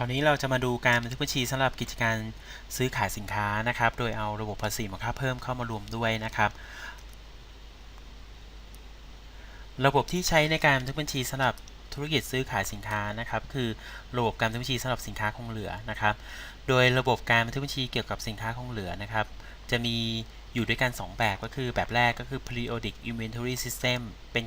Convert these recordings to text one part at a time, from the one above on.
คราวนี้เราจะมาดูการบันทึกบัญชีสำหรับกิจการซื้อขายสินค้านะครับ โดยเอาระบบภาษีมูลค่าเพิ่มเข้ามารวมด้วยนะครับ ระบบที่ใช้ในการบันทึกบัญชีสำหรับธุรกิจซื้อขายสินค้านะครับ คือระบบการบันทึกบัญชีสำหรับสินค้าคงเหลือนะครับ โดยระบบการบันทึกบัญชีเกี่ยวกับสินค้าคงเหลือนะครับ จะมีอยู่ด้วยกัน 2 แบบก็คือแบบแรกก็คือ periodic inventory system เป็น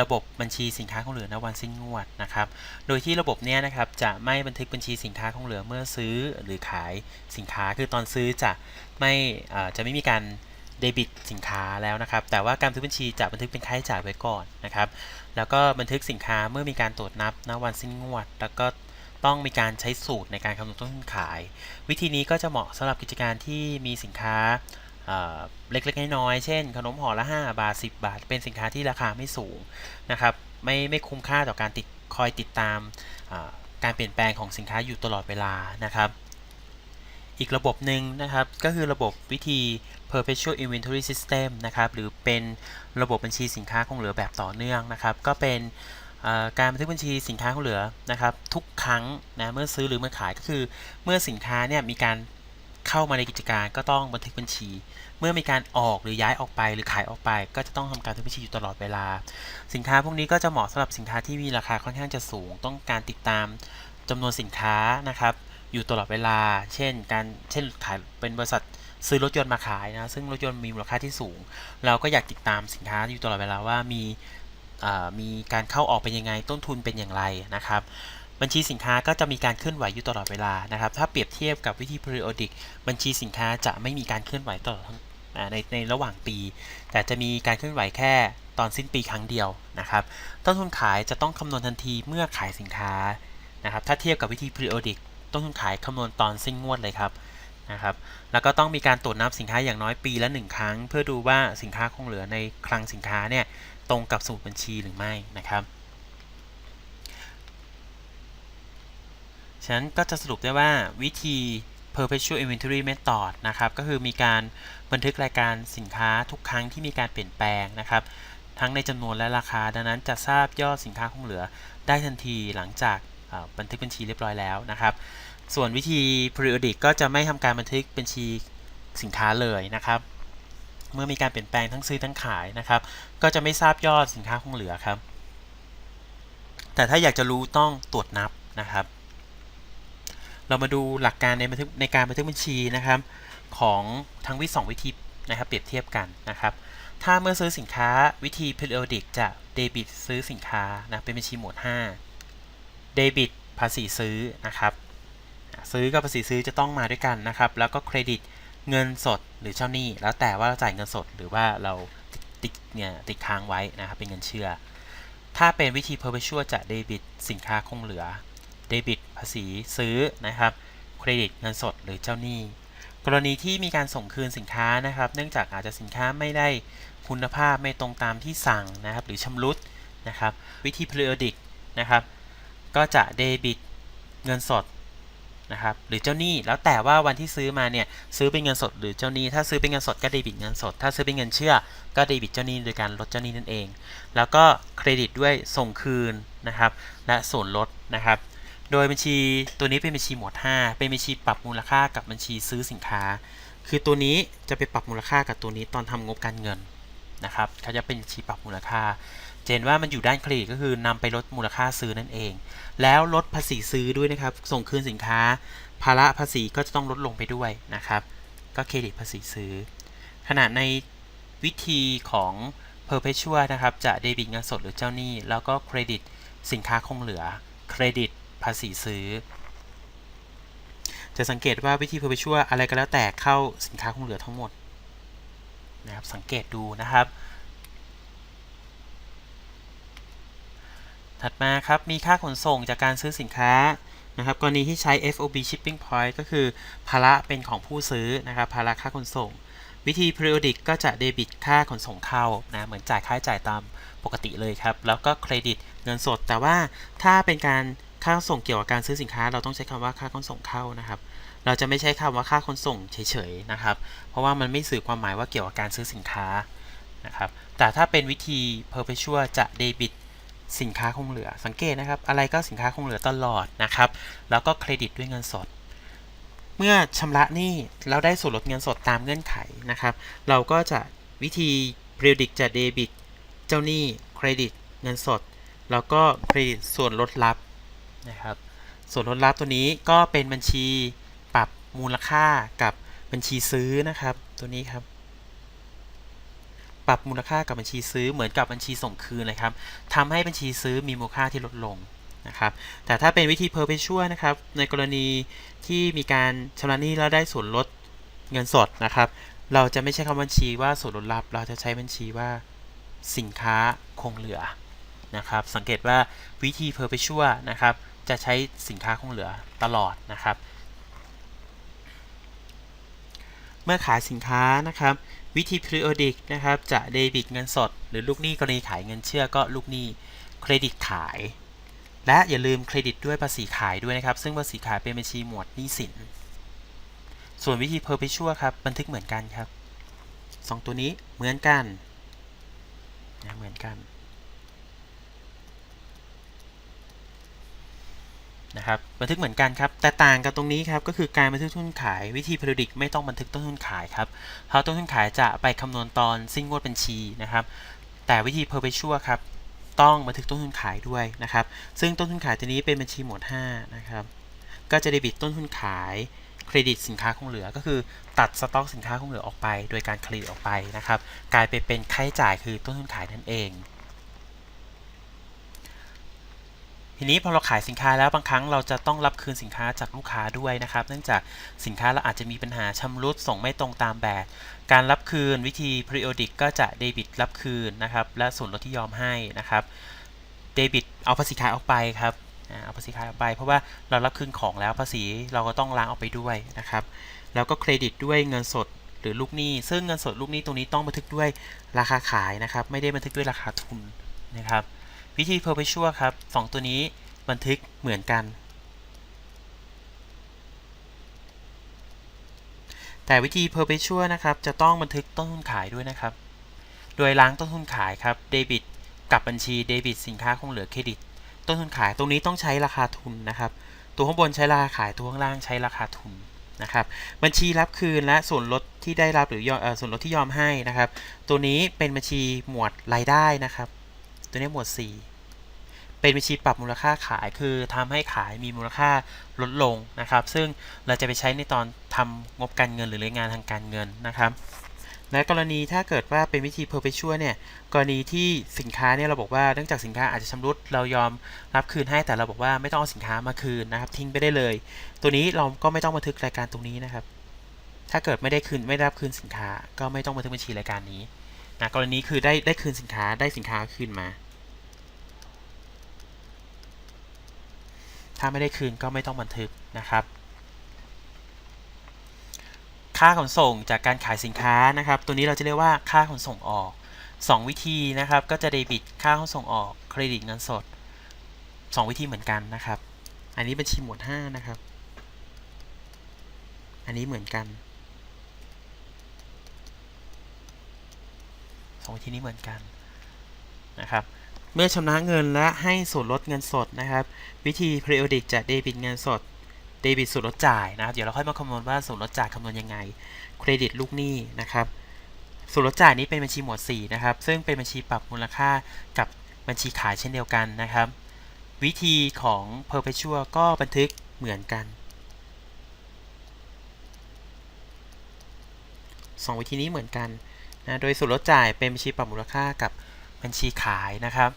ระบบบัญชีสินค้าคงเหลือณวันสิ้นงวดนะครับ โดยที่ระบบเนี้ยนะครับจะไม่บันทึกบัญชีสินค้าคงเหลือเมื่อซื้อหรือขายสินค้า คือตอนซื้อจะไม่จะไม่มีการเดบิตสินค้าแล้วนะครับ แต่ว่าการบันทึกบัญชีจะบันทึกเป็นค่าใช้จ่ายไว้ก่อนนะครับ แล้วก็บันทึกสินค้าเมื่อมีการตรวจนับณวันสิ้นงวด แล้วก็ต้องมีการใช้สูตรในการคำนวณต้นทุนขาย วิธีนี้ก็จะเหมาะสำหรับกิจการที่มีสินค้า เล็กๆน้อยๆเช่น ขนมห่อละ 5 บาท 10 บาท เป็นสินค้าที่ราคาไม่สูงนะครับไม่ไม่คุ้มค่าต่อการติดคอยติดตามการเปลี่ยนแปลงของสินค้าอยู่ตลอดเวลานะครับ อีกระบบหนึ่งนะครับก็คือระบบวิธี perpetual inventory system นะครับหรือเป็นระบบบัญชีสินค้าคงเหลือแบบต่อเนื่องนะครับ ก็เป็นการบันทึกบัญชีสินค้าคงเหลือนะครับ ทุกครั้งนะเมื่อซื้อหรือเมื่อขายก็คือเมื่อสินค้าเนี่ยมีการ เข้ามาในกิจการก็ต้องบันทึกบัญชี เมื่อมีการออกหรือย้ายออกไปหรือขายออกไป ก็จะต้องทำการบันทึกบัญชีอยู่ตลอดเวลา สินค้าพวกนี้ก็จะเหมาะสำหรับสินค้าที่มีราคาค่อนข้างจะสูง ต้องการติดตามจำนวนสินค้านะครับ อยู่ตลอดเวลา เช่น การเช่นขายเป็นบริษัทซื้อรถยนต์มาขายนะซึ่งรถยนต์มีมูลค่าที่สูง เราก็อยากติดตามสินค้าอยู่ตลอดเวลาว่ามีมีการเข้าออกเป็นยังไงต้นทุนเป็นอย่างไรนะครับ บัญชีสินค้าก็จะมีการเคลื่อนไหวอยู่ตลอดเวลานะครับ ถ้าเปรียบเทียบกับวิธี periodic บัญชีสินค้าจะไม่มีการเคลื่อนไหวตลอดทั้งในในระหว่างปี แต่จะมีการเคลื่อนไหวแค่ตอนสิ้นปีครั้งเดียวนะครับ ต้นทุนขายจะต้องคำนวณทันทีเมื่อขายสินค้านะครับ ถ้าเทียบกับวิธี periodic ต้นทุนขายคำนวณตอนสิ้นงวดเลยครับนะครับ แล้วก็ต้องมีการตรวจนับสินค้าอย่างน้อยปีละหนึ่งครั้ง เพื่อดูว่าสินค้าคงเหลือในคลังสินค้าเนี่ยตรงกับสมุดบัญชีหรือไม่นะครับ ฉะนั้นก็จะสรุปได้ว่าวิธี perpetual inventory method นะครับ ก็คือมีการบันทึกรายการสินค้าทุกครั้งที่มีการเปลี่ยนแปลงนะครับ ทั้งในจำนวนและราคา ดังนั้นจะทราบยอดสินค้าคงเหลือได้ทันทีหลังจากบันทึกบัญชีเรียบร้อยแล้วนะครับ ส่วนวิธี periodic ก็จะไม่ทำการบันทึกบัญชีสินค้าเลยนะครับ เมื่อมีการเปลี่ยนแปลงทั้งซื้อทั้งขายนะครับ ก็จะไม่ทราบยอดสินค้าคงเหลือครับ แต่ถ้าอยากจะรู้ต้องตรวจนับนะครับ เรามาดูหลักการในบันทึกในการบันทึกบัญชีนะครับ ของทั้งวิสองวิธีนะครับเปรียบเทียบกันนะครับ ถ้าเมื่อซื้อสินค้าวิธี periodic จะเดบิตซื้อสินค้านะเป็นบัญชีหมวด5เดบิตภาษีซื้อนะครับ ซื้อกับภาษีซื้อจะต้องมาด้วยกันนะครับ แล้วก็เครดิตเงินสดหรือเจ้าหนี้ แล้วแต่ว่าเราจ่ายเงินสดหรือว่าเราติดติดเนี่ยติดค้างไว้นะครับเป็นเงินเชื่อ ถ้าเป็นวิธี perpetual จะเดบิตสินค้าคงเหลือเดบิต ภาษีซื้อนะครับ เครดิตเงินสดหรือเจ้าหนี้ กรณีที่มีการส่งคืนสินค้านะครับ เนื่องจากอาจจะสินค้าไม่ได้คุณภาพไม่ตรงตามที่สั่งนะครับ หรือชำรุดนะครับ วิธี periodic นะครับ ก็จะเดบิตเงินสดนะครับหรือเจ้าหนี้แล้วแต่ว่าวันที่ซื้อมาเนี่ยซื้อเป็นเงินสดหรือเจ้าหนี้ ถ้าซื้อเป็นเงินสดก็เดบิตเงินสด ถ้าซื้อเป็นเงินเชื่อ ก็เดบิตเจ้าหนี้โดยการลดเจ้าหนี้นั่นเอง แล้วก็เครดิตด้วยส่งคืนนะครับและส่วนลดนะครับ โดยบัญชีตัวนี้เป็นบัญชีหมวด 5 เป็นบัญชีปรับมูลค่ากับบัญชีซื้อสินค้า คือตัวนี้จะไปปรับมูลค่ากับตัวนี้ตอนทำงบการเงินนะครับเขาจะเป็นบัญชีปรับมูลค่า เจนว่ามันอยู่ด้านเครดิตก็คือนำไปลดมูลค่าซื้อนั่นเอง แล้วลดภาษีซื้อด้วยนะครับ ส่งคืนสินค้า ภาระภาษีก็จะต้องลดลงไปด้วยนะครับ ก็เครดิตภาษีซื้อ ขณะในวิธีของ perpetual นะครับ จะเดบิตเงินสดหรือเจ้าหนี้ แล้วก็เครดิตสินค้าคงเหลือ เครดิต ภาษีซื้อ จะสังเกตว่าวิธี perpetual อะไรก็แล้วแต่เข้าสินค้าคงเหลือทั้งหมดนะครับสังเกตดูนะครับ ถัดมาครับมีค่าขนส่งจากการซื้อสินค้านะครับกรณีที่ใช้ FOB shipping point ก็คือภาระเป็นของผู้ซื้อนะครับภาระค่าขนส่ง วิธี periodic ก็จะเดบิตค่าขนส่งเข้านะเหมือนจ่ายค่าใช้จ่ายตามปกติเลยครับ แล้วก็เครดิตเงินสด แต่ว่าถ้าเป็นการ ค่าส่งเกี่ยวกับการซื้อสินค้า เราต้องใช้คำว่าค่าขนส่งเข้านะครับ เราจะไม่ใช้คำว่าค่าขนส่งเฉยๆนะครับ เพราะว่ามันไม่สื่อความหมายว่าเกี่ยวกับการซื้อสินค้านะครับ แต่ถ้าเป็นวิธี perpetual จะเดบิตสินค้าคงเหลือ สังเกตนะครับ อะไรก็สินค้าคงเหลือตลอดนะครับ แล้วก็เครดิตด้วยเงินสด เมื่อชำระหนี้แล้วได้ส่วนลดเงินสดตามเงื่อนไขนะครับ เราก็จะวิธี periodic จะเดบิตเจ้าหนี้เครดิตเงินสด แล้วก็เครดิตส่วนลดลับ นะครับ ส่วนลดลับตัวนี้ก็เป็นบัญชีปรับมูลค่ากับบัญชีซื้อนะครับ ตัวนี้ครับ ปรับมูลค่ากับบัญชีซื้อเหมือนกับบัญชีส่งคืนเลยครับทำให้บัญชีซื้อมีมูลค่าที่ลดลงนะครับ แต่ถ้าเป็นวิธี perpetual นะครับ ในกรณีที่มีการชำระหนี้แล้วได้ส่วนลดเงินสดนะครับ เราจะไม่ใช้คำบัญชีว่าส่วนลดลับ เราจะใช้บัญชีว่าสินค้าคงเหลือนะครับ สังเกตว่าวิธี perpetual นะครับ จะใช้สินค้าคงเหลือตลอดนะครับ เมื่อขายสินค้านะครับ วิธี periodic นะครับจะเดบิตเงินสด หรือลูกหนี้กรณีขายเงินเชื่อก็ลูกหนี้เครดิตขาย และอย่าลืมเครดิตด้วยภาษีขายด้วยนะครับ ซึ่งภาษีขายเป็นบัญชีหมวดหนี้สิน ส่วนวิธี perpetual ครับบันทึกเหมือนกันครับสองตัวนี้เหมือนกันนะเหมือนกัน นะครับบันทึกเหมือนกันครับแต่ต่างกันตรงนี้ครับก็คือการบันทึกต้นทุนขายวิธี periodic ไม่ต้องบันทึกต้นทุนขายครับเพราะต้นทุนขายจะไปคำนวณตอนสิ้นงวดบัญชีนะครับ แต่วิธี perpetual ครับต้องบันทึกต้นทุนขายด้วยนะครับ ซึ่งต้นทุนขายตัวนี้เป็นบัญชีหมวด5นะครับก็จะเดบิตต้นทุนขายเครดิตสินค้าคงเหลือก็คือตัดสต็อกสินค้าคงเหลือออกไป โดยการเครดิตออกไปนะครับ กลายไปเป็นค่าใช้จ่ายคือต้นทุนขายนั่นเอง ทีนี้พอเราขายสินค้าแล้วบางครั้งเราจะต้องรับคืนสินค้าจากลูกค้าด้วยนะครับ เนื่องจากสินค้าเราอาจจะมีปัญหาชำรุดส่งไม่ตรงตามแบบ การรับคืนวิธี periodic ก็จะเดบิตรับคืนนะครับและส่วนลดที่ยอมให้นะครับเดบิตเอาภาษีขายออกไปครับเอาภาษีขายออกไป เพราะว่าเรารับคืนของแล้วภาษีเราก็ต้องล้างออกไปด้วยนะครับแล้วก็เครดิตด้วยเงินสดหรือลูกหนี้ ซึ่งเงินสดลูกหนี้ตรงนี้ต้องบันทึกด้วยราคาขายนะครับ ไม่ได้บันทึกด้วยราคาทุนนะครับ วิธี perpetual ครับสองตัวนี้บันทึกเหมือนกัน แต่วิธี perpetual นะครับ จะต้องบันทึกต้นทุนขายด้วยนะครับ โดยล้างต้นทุนขายครับเดบิตกับบัญชีเดบิตสินค้าคงเหลือเครดิต ต้นทุนขายตรงนี้ต้องใช้ราคาทุนนะครับ ตัวข้างบนใช้ราคาขายตัวข้างล่างใช้ราคาทุนนะครับบัญชีรับคืนและส่วนลดที่ได้รับหรืออส่วนลดที่ยอมให้นะครับ ตัวนี้เป็นบัญชีหมวดรายได้นะครับ ตัวนี้หมวด 4 เป็นบัญชีปรับมูลค่าขายคือทำให้ขายมีมูลค่าลดลงนะครับ ซึ่งเราจะไปใช้ในตอนทำงบการเงินหรือรายงานทางการเงินนะครับและกรณีถ้าเกิดว่าเป็นวิธี perpetual เนี่ยกรณีที่สินค้าเนี่ยเราบอกว่าเนื่องจากสินค้าอาจจะชำรุดเรายอมรับคืนให้แต่เราบอกว่าไม่ต้องเอาสินค้ามาคืนนะครับ ทิ้งไปได้เลย ตัวนี้เราก็ไม่ต้องบันทึกรายการตรงนี้นะครับ ถ้าเกิดไม่ได้คืนไม่ได้รับคืนสินค้า ก็ไม่ต้องบันทึกบัญชีรายการนี้ นะกรณีคือได้ได้คืนสินค้าได้สินค้าคืนมา ถ้าไม่ได้คืนก็ไม่ต้องบันทึกนะครับ ค่าขนส่งจากการขายสินค้านะครับ ตัวนี้เราจะเรียกว่าค่าขนส่งออก 2 วิธีนะครับ ก็จะเดบิตค่าขนส่งออกเครดิตเงินสด 2 วิธีเหมือนกันนะครับ อันนี้บัญชีหมวด5นะครับ อันนี้เหมือนกัน 2วิธีนี้เหมือนกันนะครับเมื่อชำระเงินและให้ส่วนลดเงินสดนะครับ วิธี periodic จะเดบิตเงินสดเดบิตส่วนลดจ่ายนะครับเดี๋ยวเราค่อยมาคำนวณว่าส่วนลดจ่ายคำนวณยังไง เครดิตลูกหนี้นะครับส่วนลดจ่ายนี้เป็นบัญชีหมวด4นะครับซึ่งเป็นบัญชีปรับมูลค่ากับบัญชีขายเช่นเดียวกันนะครับ วิธีของ perpetual ก็บันทึกเหมือนกัน 2 วิธีนี้เหมือนกัน นะโดยส่วนลดจ่ายเป็นบัญชีปรับมูลค่ากับบัญชีขายนะครับ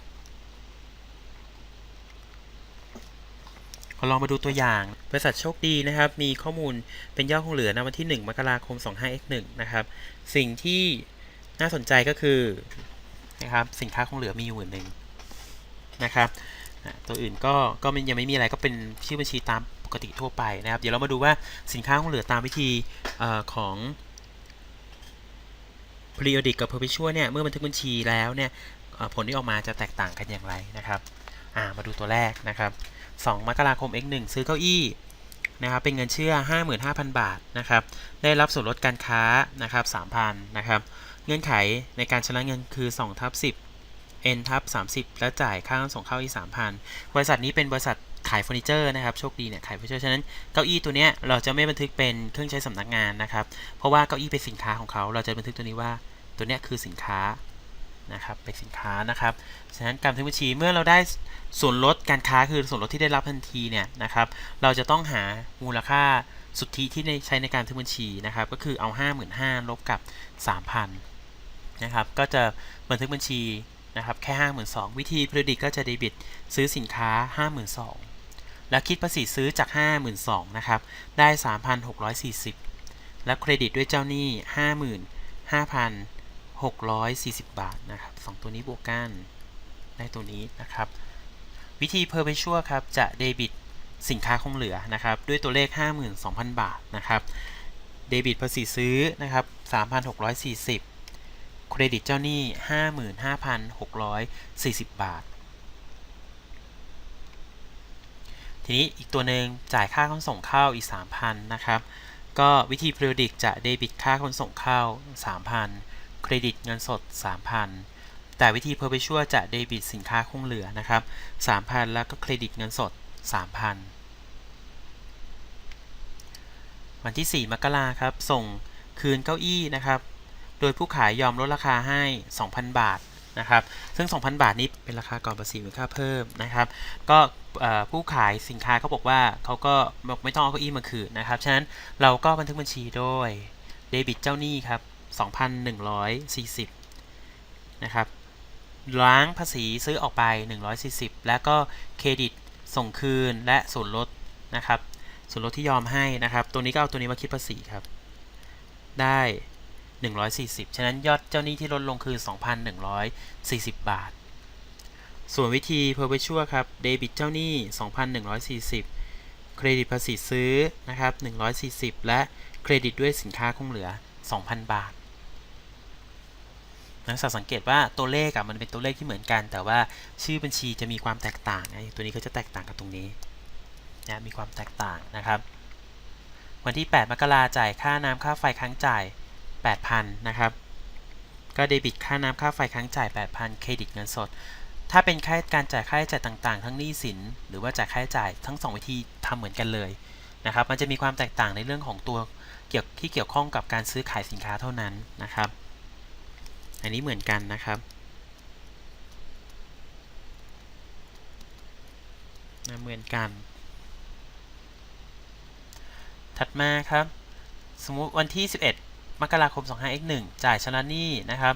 ลองมาดูตัวอย่าง บริษัทโชคดีนะครับ มีข้อมูลเป็นยอดคงเหลือในวันที่ 1 มกราคม 25x1 นะครับ สิ่งที่น่าสนใจก็คือนะครับสินค้าคงเหลือมีอยู่หมื่นหนึ่งนะครับตัวอื่นก็ก็ยังไม่มีอะไรก็เป็นชื่อบัญชีตามปกติทั่วไปนะครับ เดี๋ยวเรามาดูว่าสินค้าคงเหลือตามวิธีออของ periodic กับ perpetual เนี่ยเมื่อบันทึกบัญชีแล้วเนี่ยผลที่ออกมาจะแตกต่างกันอย่างไรนะครับามาดูตัวแรกนะครับ2มกราคม x1 ซื้อเก้าอี้นะครับเป็นเงินเชื่อ 55,000 บาทนะครับได้รับส่วนลดการค้านะครับ3,000นะครับเงื่อนไขในการชำระเงินคือ2ทับ10 N ทับ30 แล้วจ่ายค่าส่งเข้าอีก3,000 บริษัทนี้เป็นบริษัท ขายเฟอร์นิเจอร์นะครับโชคดีเนี่ยขายเฟอร์นิเจอร์ฉะนั้นเก้าอี้ตัวเนี้ยเราจะไม่บันทึกเป็นเครื่องใช้สำนักงานนะครับ เพราะว่าเก้าอี้เป็นสินค้าของเขา เราจะบันทึกตัวนี้ว่าตัวเนี้ยคือสินค้านะครับเป็นสินค้านะครับฉะนั้นการบันทึกบัญชีเมื่อเราได้ส่วนลดการค้าคือส่วนลดที่ได้รับทันทีเนี่ยนะครับ เราจะต้องหามูลค่าสุทธิที่ใช้ในการบันทึกบัญชีนะครับ ก็คือเอา 55,000ลบกับ 3,000นะครับก็จะบันทึกบัญชีนะครับแค่ 52,000 วิธีพ e ดิกก็จะเดบิตซื้อสินค้า 52,000 แล้วคิดภาษีซื้อจาก 52,000นะครับ ได้ 3,640 และเครดิตด้วยเจ้าหนี้ 55,640 บาทนะครับสองตัวนี้บวกกันได้ตัวนี้นะครับ วิธี perpetual ครับ จะเดบิตสินค้าคงเหลือนะครับ ด้วยตัวเลข 52,000 บาทนะครับเดบิตภาษีซื้อนะครับ 3,640 เครดิตเจ้าหนี้ 55,640 บาท ทีนี้อีกตัวหนึ่งจ่ายค่าขนส่งเข้าอีก 3,000 นะครับ ก็วิธี periodic จะเดบิตค่าขนส่งเข้า 3,000 เครดิตเงินสด 3,000 แต่วิธี perpetual จะเดบิตสินค้าคงเหลือนะครับ 3,000 แล้วก็เครดิตเงินสด 3,000 วันที่ 4 มกราครับ ส่งคืนเก้าอี้นะครับ โดยผู้ขายยอมลดราคาให้ 2,000 บาท นะครับ ซึ่ง 2,000 บาทนี้เป็นราคาก่อนภาษีมูลค่าเพิ่มนะครับ ก็ผู้ขายสินค้าเขาบอกว่าเขาก็บอกไม่ต้องเอาเก้าอี้มาคืนนะครับ ฉะนั้นเราก็บันทึกบัญชีโดยเดบิตเจ้าหนี้ครับ 2,140 นะครับ ล้างภาษีซื้อออกไป 140 แล้วก็เครดิตส่งคืนและส่วนลดนะครับ ส่วนลดที่ยอมให้นะครับ ตัวนี้ก็เอาตัวนี้มาคิดภาษีครับ ได้ 140 ฉะนั้นยอดเจ้าหนี้ที่ลดลงคือ 2,140 บาท ส่วนวิธี perpetual ครับ เดบิตเจ้าหนี้ 2,140 เครดิตภาษีซื้อนะครับ 140 และเครดิตด้วยสินค้าคงเหลือ 2,000 บาทนักศึกษาสังเกตว่าตัวเลขอะมันเป็นตัวเลขที่เหมือนกัน แต่ว่าชื่อบัญชีจะมีความแตกต่างนะตัวนี้ก็จะแตกต่างกับตรงนี้นะมีความแตกต่างนะครับ วันที่ 8 มกราจ่ายค่าน้ำค่าไฟค้างจ่าย 8,000 นะครับ ก็เดบิตค่าน้ำค่าไฟค้างจ่าย 8,000 เครดิตเงินสด ถ้าเป็นค่าการจ่ายค่าใช้จ่ายต่าง ๆ ทั้งหนี้สิน หรือว่าจ่ายค่าใช้จ่ายทั้ง 2 วิธีทำเหมือนกันเลยนะครับ มันจะมีความแตกต่างในเรื่องของตัวเกี่ยวที่เกี่ยวข้องกับการซื้อขายสินค้าเท่านั้นนะครับ อันนี้เหมือนกันนะครับเหมือนกัน ถัดมาครับ สมมุติวันที่ 11 มกราคม 25x1 จ่ายชำระหนี้นะครับ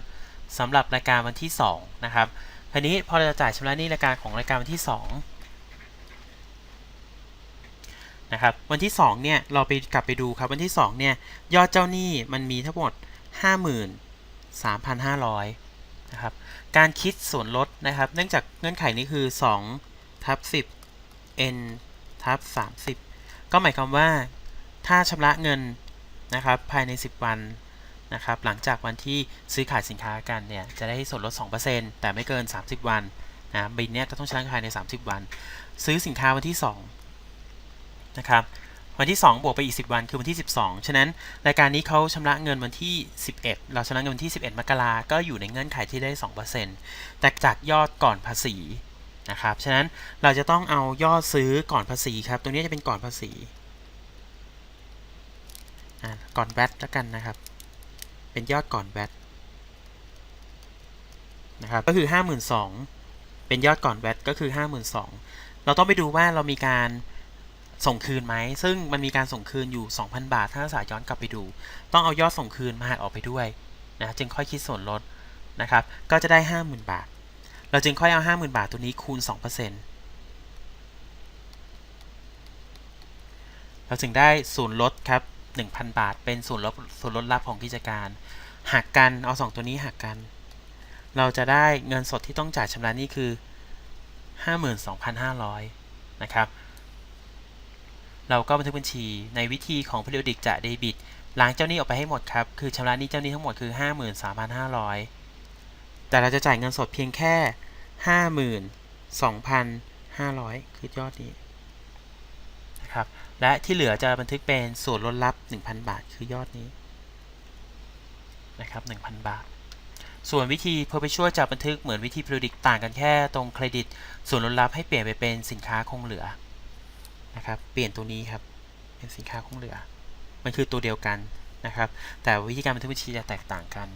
สำหรับรายการวันที่ 2 นะครับทีนี้พอเราจะจ่ายชำระหนี้รายการของรายการวันที่ 2 นะครับ วันที่ 2 เนี่ย เราไปกลับไปดูครับ วันที่ 2 เนี่ย ยอดเจ้าหนี้มันมีทั้งหมด 53,500 นะครับ การคิดส่วนลดนะครับ เนื่องจากเงื่อนไขนี้คือ2ทับ10 n ทับ30 ก็หมายความว่าถ้าชำระเงิน นะครับภายใน 10 วันนะครับหลังจากวันที่ซื้อขายสินค้ากันเนี่ยจะได้ส่วนลด 2%แต่ไม่เกิน 30 วันนะบินเนี้ยก็ต้องชำระภายใน 30 วัน ซื้อสินค้าวันที่2นะครับวันที่ 2 บวกไปอีก 10 วันคือวันที่ 12 ฉะนั้นรายการนี้เขาชำระเงินวันที่ 11 เราชำระเงินวันที่ 11 มกราก็อยู่ในเงื่อนไขที่ได้ 2%แต่จากยอดก่อนภาษีนะครับ ฉะนั้นเราจะต้องเอายอดซื้อก่อนภาษีครับ ตรงนี้จะเป็นก่อนภาษี ก่อนแวตแล้วกันนะครับ เป็นยอดก่อนแวตนะครับ ก็คือ 52,000 เป็นยอดก่อนแวตก็คือ 52,000 เราต้องไปดูว่าเรามีการส่งคืนไหม ซึ่งมันมีการส่งคืนอยู่ 2,000 บาท ถ้านักศึกษายย้อนกลับไปดู ต้องเอายอดส่งคืนมาหักออกไปด้วยนะจึงค่อยคิดส่วนลดนะครับ ก็จะได้ 50,000 บาท เราจึงค่อยเอา 50,000 บาทตัวนี้คูณ 2%เราจึงได้ส่วนลดครับ 1,000 บาท เป็นส่วนลดส่วนลดลับของกิจการ หักกันเอา 2 ตัวนี้หักกัน เราจะได้เงินสดที่ต้องจ่ายชำระนี้คือ 52,500 นะครับ เราก็บันทึกบัญชีในวิธีของ periodic จะเดบิตล้างเจ้าหนี้ออกไปให้หมดครับ คือชำระหนี้เจ้าหนี้ทั้งหมดคือ 53,500 แต่เราจะจ่ายเงินสดเพียงแค่ 52,500 คือยอดนี้นะครับ และที่เหลือจะบันทึกเป็นส่วนลดลับ 1,000 บาท คือยอดนี้นะครับ1,000 บาท ส่วนวิธี perpetual จะบันทึกเหมือนวิธี periodic ต่างกันแค่ตรงเครดิต ส่วนลดลับให้เปลี่ยนไปเป็นสินค้าคงเหลือนะครับ เปลี่ยนตัวนี้ครับ เป็นสินค้าคงเหลือ มันคือตัวเดียวกันนะครับ แต่วิธีการบันทึกบัญชีจะแตกต่างกัน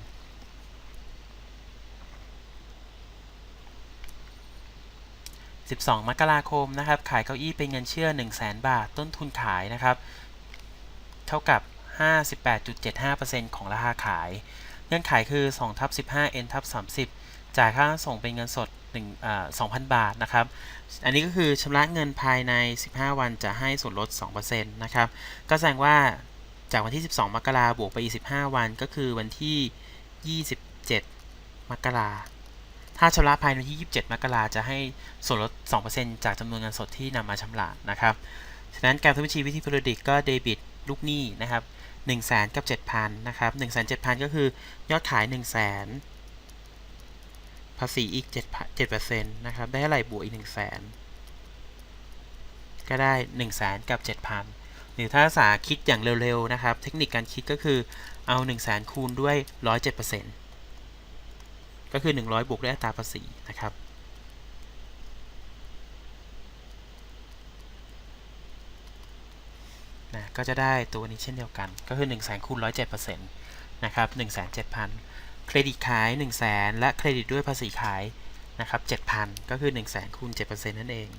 12 มกราคมนะครับขายเก้าอี้เป็นเงินเชื่อ 1 0 0 0 0แบาท ต้นทุนขายนะครับ เท่ากับ 58.75%ของราคาขาย เงื่อนไขคือ2ทับ15 n ทับ30 จ่ายค่าส่งเป็นเงินสด1อ่า2,000 บาทนะครับ อันนี้ก็คือชำระเงินภายใน 15 วันจะให้ส่วนลด 2%นะครับ ก็แสดงว่าจากวันที่ 12 มกราบวกไปอีก15 วันก็คือวันที่ 27 มกรา ถ้าชำระภายในวันที่ 27 มกราจะให้ส่วนลด 2%จากจำนวนเงินสดที่นำมาชำระนะครับ ฉะนั้นการทำบัญชีวิธี periodic ก็เดบิตลูกหนี้นะครับ1 0 0 0 0แสนกับ 7,000 นะครับ 1 7 0 0 0 ก็คือยอดขาย 1 0 0 0 0แสนภาษีอีก7 7%นะครับ ได้เท่าไหร่บวกอีก 1 0 0 0 0แสนก็ได้ 1 0 0 0 0แสนกับ 7,000 หรือถ้าสาคิดอย่างเร็วๆ นะครับ เทคนิคการคิดก็คือเอา 1 0 0 0 0แสนคูณด้วย 107% ก็คือ 100 บวกด้วยอัตราภาษีนะครับ นะ ก็จะได้ตัวนี้เช่นเดียวกัน ก็คือ1 0 0 0 0แสนคูณ107%นะครับ1 7 0 0 0 เครดิตขาย 1 0 0 0 0แสนและเครดิตด้วยภาษีขายนะครับ7,000 ก็คือ 1 0 0 0 0แสนคูณ7%นั่นเอง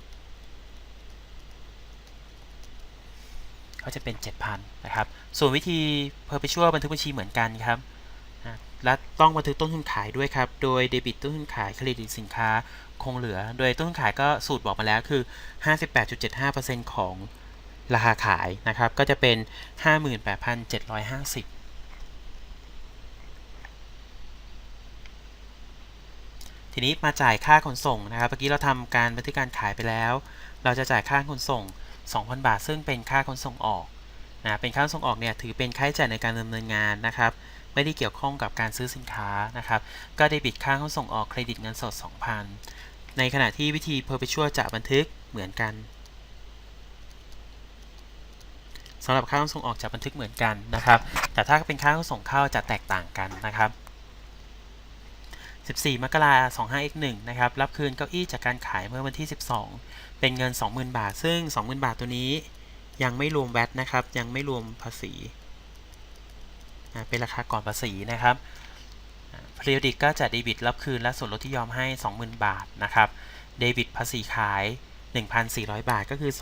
ก็จะเป็น 7,000 นะครับ ส่วนวิธี perpetual บันทึกบัญชีเหมือนกันครับ และต้องบันทึกต้นทุนขายด้วยครับ โดยเดบิตต้นทุนขายเครดิตสินค้าคงเหลือ โดยต้นทุนขายก็สูตรบอกมาแล้วคือ 58.75%ของราคาขายนะครับ ก็จะเป็น 58,750ทีนี้มาจ่ายค่าขนส่งนะครับเมื่อกี้เราทำการบันทึกการขายไปแล้ว เราจะจ่ายค่าขนส่ง 2,000 บาท ซึ่งเป็นค่าขนส่งออกนะเป็นค่าขนส่งออกเนี่ยถือเป็นค่าใช้จ่ายในการดำเนินงานนะครับ ไม่ได้เกี่ยวข้องกับการซื้อสินค้านะครับ ก็เดบิตค่าขนส่งออกเครดิตเงินสด 2,000 ในขณะที่วิธี perpetual จะบันทึกเหมือนกันสำหรับค่าขนส่งออกจะบันทึกเหมือนกันนะครับ แต่ถ้าเป็นค่าขนส่งเข้าจะแตกต่างกันนะครับ14 มกราคม 25x1 นะครับ รับคืนเก้าอี้จากการขายเมื่อวันที่ 12 เป็นเงิน 20,000 บาท ซึ่ง 20,000 บาทตัวนี้ยังไม่รวมแวตนะครับ ยังไม่รวมภาษี เป็นราคาก่อนภาษีนะครับ periodic ก็จะเดบิตรับคืนและส่วนลดที่ยอมให้ 20,000 บาทนะครับเดบิตภาษีขาย 1,400 บาทก็คือ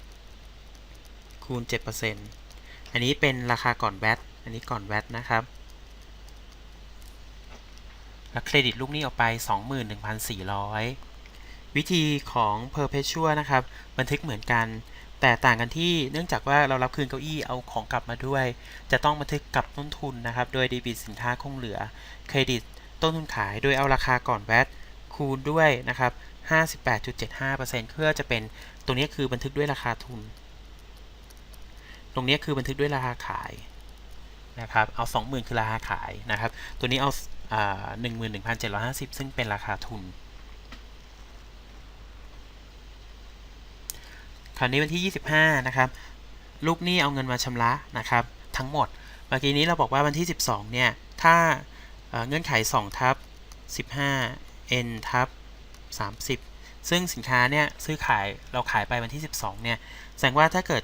20,000 คูณ 7%อันนี้เป็นราคาก่อนแวตอันนี้ก่อนแวตนะครับแล้วเครดิตลูกหนี้ออกไป 21,400 วิธีของ perpetual นะครับ บันทึกเหมือนกัน แต่ต่างกันที่เนื่องจากว่าเรารับคืนเก้าอี้เอาของกลับมาด้วย จะต้องบันทึกกับต้นทุนนะครับ โดยเดบิตสินค้าคงเหลือเครดิตต้นทุนขายโดยเอาราคาก่อนแวตคูณด้วยนะครับ 58.75%เพื่อจะเป็นตรงนี้คือบันทึกด้วยราคาทุน ตรงนี้คือบันทึกด้วยราคาขายนะครับเอา 20,000 คือราคาขายนะครับ ตัวนี้เอาอ่า11,750 ซึ่งเป็นราคาทุน คราวนี้วันที่ 25 นะครับ ลูกหนี้เอาเงินมาชำระนะครับ ทั้งหมด เมื่อกี้นี้เราบอกว่าวันที่ 12 เนี่ย ถ้าเอ่อเงื่อนไข2ทับ15 n ทับ30 ซึ่งสินค้าเนี่ยซื้อขายเราขายไปวันที่ 12 เนี่ย แสดงว่าถ้าเกิด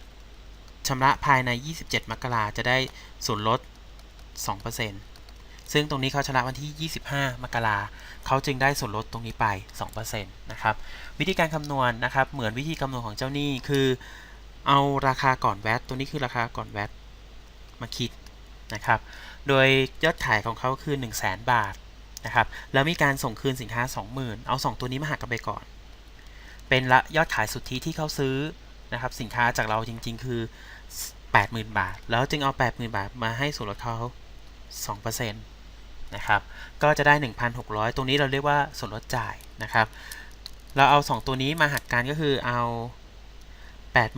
ชำระภายใน 27 มกราจะได้ส่วนลด 2% ซึ่งตรงนี้เขาชำระวันที่ 25 มกราเขาจึงได้ส่วนลดตรงนี้ไป 2%นะครับ วิธีการคำนวณนะครับ เหมือนวิธีคำนวณของเจ้าหนี้คือ เอาราคาก่อนแวตตัวนี้คือราคาก่อนแวตมาคิดนะครับ โดยยอดขายของเขาคือ 1 0 0 0 0แบาทนะครับ แล้วมีการส่งคืนสินค้า 20,000 เอา 2 ตัวนี้มาหักกันไปก่อน เป็นละยอดขายสุทธิที่เขาซื้อนะครับสินค้าจากเราจริง ๆ คือ 80,000 บาท แล้วจึงเอา 80,000 บาทมาให้ส่วนลดเขา2% นะครับก็จะได้ 1,600 ตรงนี้เราเรียกว่าส่วนลดจ่ายนะครับ เราเอา 2 ตัวนี้มาหักกันก็คือเอา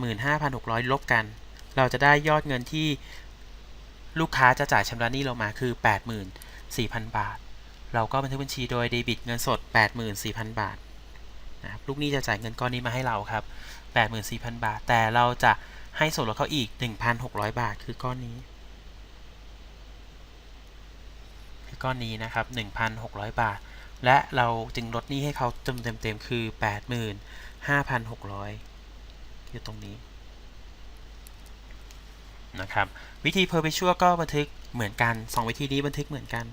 85,600 ลบกัน เราจะได้ยอดเงินที่ลูกค้าจะจ่ายชำระหนี้เรามาคือ 84,000 บาท เราก็บันทึกบัญชีโดยเดบิตเงินสด 84,000 บาทนะครับลูกหนี้จะจ่ายเงินก้อนนี้มาให้เราครับ 84,000 บาท แต่เราจะให้ส่วนลดเขาอีก 1,600 บาทคือก้อนนี้ เคือ ก้อนนี้นะครับ 1,600 บาท และเราจึงลดหนี้ให้เขาเต็มเต็มๆคือ 85,600 อยู่ตรงนี้นะครับ วิธี perpetual ก็บันทึกเหมือนกัน 2 วิธีนี้บันทึกเหมือนกัน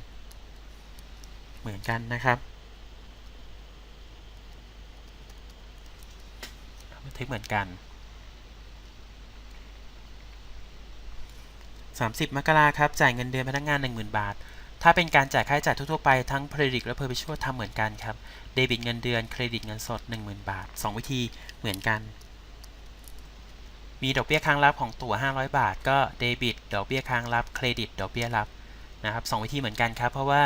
เหมือนกันนะครับบันทึกเหมือนกัน 30 มกราครับ จ่ายเงินเดือนพนักงาน 10,000 บาท ถ้าเป็นการจ่ายค่าใช้จ่ายทั่วๆไปทั้ง Credit และ Perpetual ทำเหมือนกันครับ เดบิตเงินเดือน เครดิตเงินสด 10,000 บาท 2 วิธีเหมือนกัน มีดอกเบี้ยค้างรับของตั๋ว 500 บาท ก็เดบิต ดอกเบี้ยค้างรับ เครดิต ดอกเบี้ยรับนะครับสองวิธีเหมือนกันครับ เพราะว่า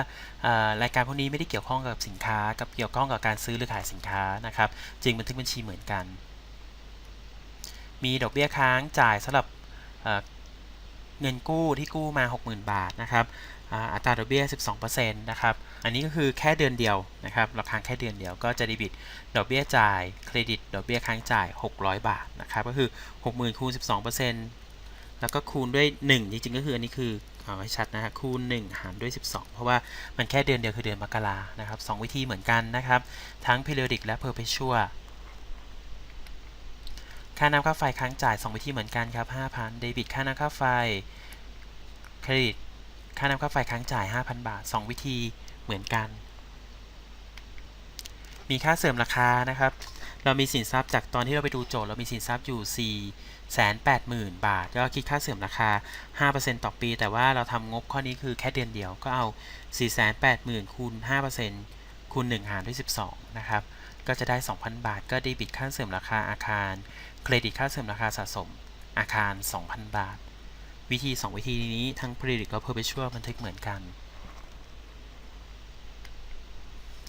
รายการพวกนี้ไม่ได้เกี่ยวข้องกับสินค้า กับเกี่ยวข้องกับการซื้อหรือขายสินค้านะครับ จึงบันทึกบัญชีเหมือนกัน มีดอกเบี้ยค้างจ่ายสำหรับเอ่อเงินกู้ที่กู้มา 60,000 บาทนะครับ อัตราดอกเบี้ย 12%นะครับ อันนี้ก็คือแค่เดือนเดียวนะครับ เราค้างแค่เดือนเดียวก็จะเดบิตดอกเบี้ยจ่ายเครดิตดอกเบี้ยค้างจ่าย 600 บาทนะครับ ก็คือ 60,000คูณ12%แล้วก็คูณด้วย 1 จริงๆก็คืออันนี้คือเอาให้ชัดนะฮะคูณ 1 หารด้วย 12 เพราะว่ามันแค่เดือนเดียวคือเดือนมกรานะครับสองวิธีเหมือนกันนะครับ ทั้ง periodic และ perpetual ค่าน้ำค่าไฟค้างจ่าย 2 วิธีเหมือนกันครับ 5,000 เดบิตค่าน้ำค่าไฟ เครดิต ค่าน้ำค่าไฟค้างจ่าย 5,000 บาท 2 วิธีเหมือนกัน มีค่าเสริมราคานะครับ เรามีสินทรัพย์จากตอนที่เราไปดูโจทย์เรามีสินทรัพย์อยู่ 480,000บาทก็คิดค่าเสริมราคา 5%ต่อปี แต่ว่าเราทำงบข้อนี้คือแค่เดือนเดียวก็เอา 480,000คูณ5%คูณ 1 หารด้วย 12 นะครับ ก็จะได้ 2,000 บาท ก็เดบิตค่าเสริมราคาอาคาร เครดิตค่าเสริมราคาสะสมอาคาร 2,000 บาท วิธี 2 วิธีนี้ทั้ง predict และ perpetual บันทึกเหมือนกัน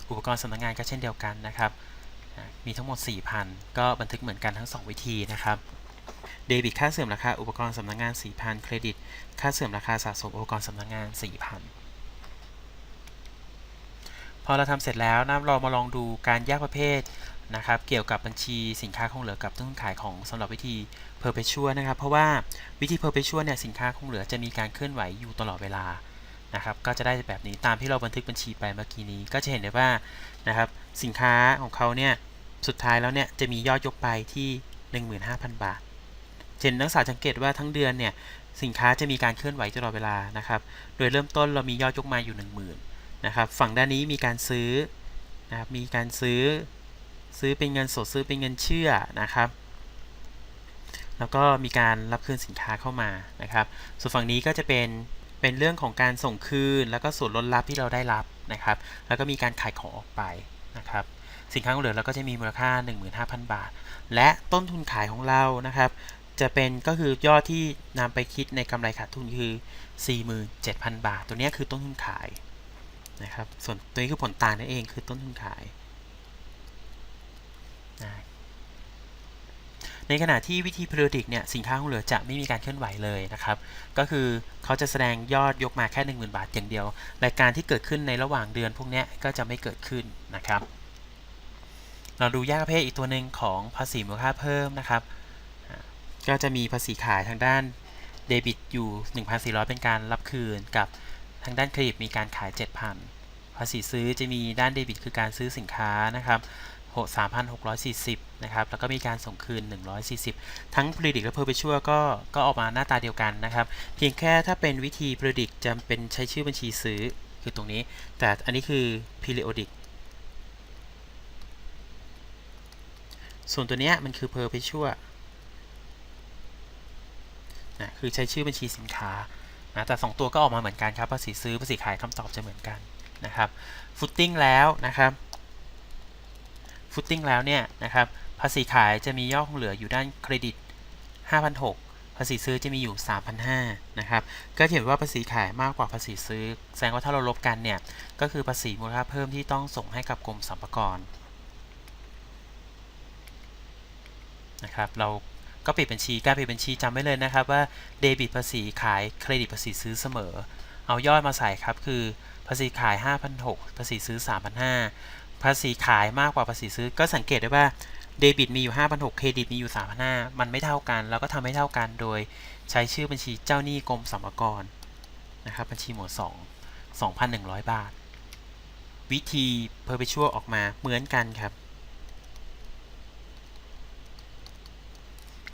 อุปกรณ์สำนักงานก็เช่นเดียวกันนะครับ มีทั้งหมด 4,000 ก็บันทึกเหมือนกันทั้ง 2 วิธีนะครับเดบิตค่าเสื่อมราคาอุปกรณ์สำนักงาน 4,000 เครดิต ค่าเสื่อมราคาสะสมอุปกรณ์สำนักงาน 4,000 พอเราทำเสร็จแล้วนะเรามาลองดูการแยกประเภทนะครับ เกี่ยวกับบัญชีสินค้าคงเหลือกับต้นทุนขายของสำหรับวิธี perpetual นะครับ เพราะว่าวิธี perpetual เนี่ยสินค้าคงเหลือจะมีการเคลื่อนไหวอยู่ตลอดเวลานะครับ ก็จะได้แบบนี้ตามที่เราบันทึกบัญชีไปเมื่อกี้นี้ ก็จะเห็นได้ว่านะครับสินค้าของเขาเนี่ยสุดท้ายแล้วเนี่ยจะมียอดยกไปที่ 15,000 บาทเช่นนักศึกษาสังเกตว่าทั้งเดือนเนี่ยสินค้าจะมีการเคลื่อนไหวตลอดเวลานะครับ โดยเริ่มต้นเรามียอดยกมาอยู่ 10,000 นะครับฝั่งด้านนี้มีการซื้อนะครับมีการซื้อซื้อเป็นเงินสดซื้อเป็นเงินเชื่อนะครับ แล้วก็มีการรับคืนสินค้าเข้ามานะครับ ส่วนฝั่งนี้ก็จะเป็นเป็นเรื่องของการส่งคืน แล้วก็ส่วนลดลับที่เราได้รับนะครับ แล้วก็มีการขายของออกไปนะครับ สินค้าคงเหลือเราก็จะมีมูลค่า 15,000 บาท และต้นทุนขายของเรานะครับ จะเป็นก็คือยอดที่นำไปคิดในกำไรขาดทุนคือ 47,000 บาท ตัวนี้คือต้นทุนขาย นะครับ ส่วนตัวนี้คือผลต่างนั่นเองคือต้นทุนขายนะในขณะที่วิธี periodic เนี่ยสินค้าคงเหลือจะไม่มีการเคลื่อนไหวเลยนะครับ ก็คือเขาจะแสดงยอดยกมาแค่ 10,000 บาทอย่างเดียว รายการที่เกิดขึ้นในระหว่างเดือนพวกนี้ก็จะไม่เกิดขึ้นนะครับ เราดูแยกประเภทอีกตัวหนึ่งของภาษีมูลค่าเพิ่มนะครับ ก็จะมีภาษีขายทางด้านเดบิตอยู่ 1,400 เป็นการรับคืนกับ ทางด้านเครดิตมีการขาย 7,000 ภาษีซื้อจะมีด้านเดบิตคือการซื้อสินค้านะครับ3,640 นะครับ แล้วก็มีการส่งคืน 140 ทั้ง periodic และ perpetual ก็ ก็ออกมาหน้าตาเดียวกันนะครับ เพียงแค่ถ้าเป็นวิธี periodic จะเป็นใช้ชื่อบัญชีซื้อ คือตรงนี้ แต่อันนี้คือ periodic ส่วนตัวเนี้ยมันคือ perpetual นะ คือใช้ชื่อบัญชีสินค้า นะแต่ 2 ตัวก็ออกมาเหมือนกันครับภาษีซื้อภาษีขายคำตอบจะเหมือนกันนะครับ footing แล้วนะครับ footing แล้วเนี่ยนะครับภาษีขายจะมียอดคงเหลืออยู่ด้านเครดิต 5,600 ภาษีซื้อจะมีอยู่ 3,500นะครับก็เห็นว่าภาษีขายมากกว่าภาษีซื้อ แสดงว่าถ้าเราลบกันเนี่ยก็คือภาษีมูลค่าเพิ่มที่ต้องส่งให้กับกรมสรรพากรนะครับเรา ก็ปิดบัญชีการปิดบัญชีจำไว้เลยนะครับว่าเดบิตภาษีขายเครดิตภาษีซื้อเสมอ เอายอดมาใส่ครับคือภาษีขาย5,600ภาษีซื้อ3,500ภาษีขายมากกว่าภาษีซื้อ ก็สังเกตได้ว่าเดบิตมีอยู่5,600เครดิตมีอยู่3,500มันไม่เท่ากัน เราก็ทำให้เท่ากันโดยใช้ชื่อบัญชีเจ้าหนี้กรมสรรพากรนะครับบัญชีหมวด2 2,100 บาท วิธี perpetual ออกมาเหมือนกันครับ